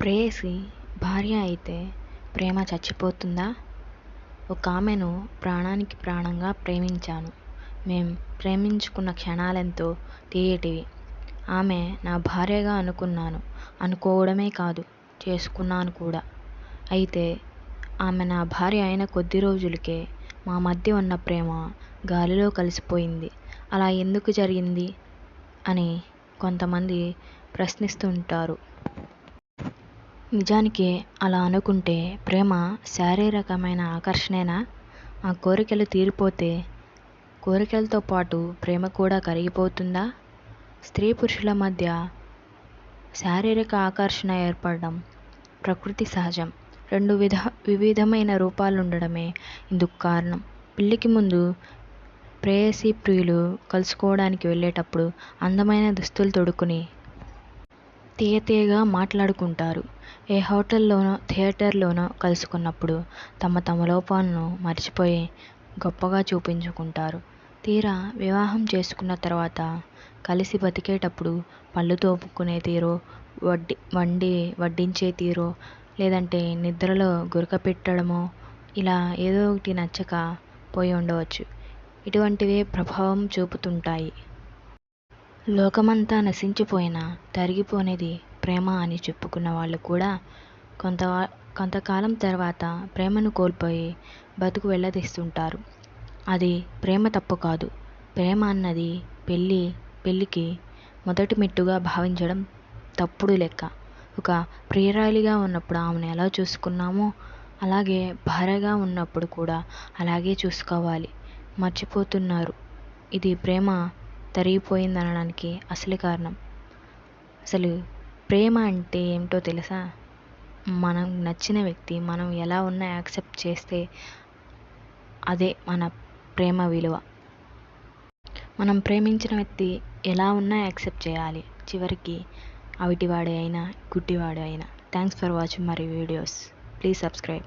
ప్రేయసి భార్య అయితే ప్రేమ చచ్చిపోతుందా? ఒక ఆమెను ప్రాణానికి ప్రాణంగా ప్రేమించాను. మేం ప్రేమించుకున్న క్షణాలెంతో తీయటివి ఆమె నా భార్యగా అనుకున్నాను. అనుకోవడమే కాదు చేసుకున్నాను కూడా. అయితే ఆమె నా భార్య అయిన కొద్ది రోజులకే మా మధ్య ఉన్న ప్రేమ గాలిలో కలిసిపోయింది. అలా ఎందుకు జరిగింది? అని కొంతమంది ప్రశ్నిస్తుంటారు. నిజానికి అలా అనుకుంటే ప్రేమ శారీరకమైన ఆకర్షణేనా? ఆ కోరికలు తీరిపోతే కోరికలతో పాటు ప్రేమ కూడా కరిగిపోతుందా? స్త్రీ పురుషుల మధ్య శారీరక ఆకర్షణ ఏర్పడడం ప్రకృతి సహజం. రెండు విధ వివిధమైన రూపాలుండడమే ఇందుకు కారణం. పెళ్ళికి ముందు ప్రేయసీ ప్రియులు కలుసుకోవడానికి వెళ్ళేటప్పుడు అందమైన దుస్తులు తొడుక్కుని తీయ తీయగా మాట్లాడుకుంటారు. ఏ హోటల్లోనో థియేటర్లోనో కలుసుకున్నప్పుడు తమ తమ లోపాలను మర్చిపోయి గొప్పగా చూపించుకుంటారు. తీరా వివాహం చేసుకున్న తర్వాత కలిసి బతికేటప్పుడు పళ్ళు తోముకునే తీరో వడ్డి వండి వడ్డించే తీరో లేదంటే నిద్రలో గురక పెట్టడమో ఇలా ఏదో ఒకటి నచ్చక పోయి ఉండవచ్చు. ఇటువంటివే ప్రభావం చూపుతుంటాయి. లోకమంతా నశించిపోయినా తరిగిపోనిది ప్రేమ అని చెప్పుకున్న వాళ్ళు కూడా కొంత కొంతకాలం తర్వాత ప్రేమను కోల్పోయి బతుకు వెళ్ళదీస్తుంటారు అది ప్రేమ తప్పు కాదు. ప్రేమ అన్నది పెళ్ళి పెళ్ళికి మొదటి మెట్టుగా భావించడం తప్పుడు లెక్క. ఒక ప్రియురాలిగా ఉన్నప్పుడు ఆమెను ఎలా చూసుకున్నామో అలాగే భార్యగా ఉన్నప్పుడు కూడా అలాగే చూసుకోవాలి. మర్చిపోతున్నారు. ఇది ప్రేమ తరిగిపోయింది అనడానికి అసలు కారణం? అసలు ప్రేమ అంటే ఏమిటో తెలుసా? మనం నచ్చిన వ్యక్తి మనం ఎలా ఉన్నా యాక్సెప్ట్ చేస్తే అదే మన ప్రేమ విలువ. మనం ప్రేమించిన వ్యక్తి ఎలా ఉన్నా యాక్సెప్ట్ చేయాలి. చివరికి అవిటివాడే అయినా గుడ్డివాడే అయినా. Thanks for watching my videos. Please subscribe.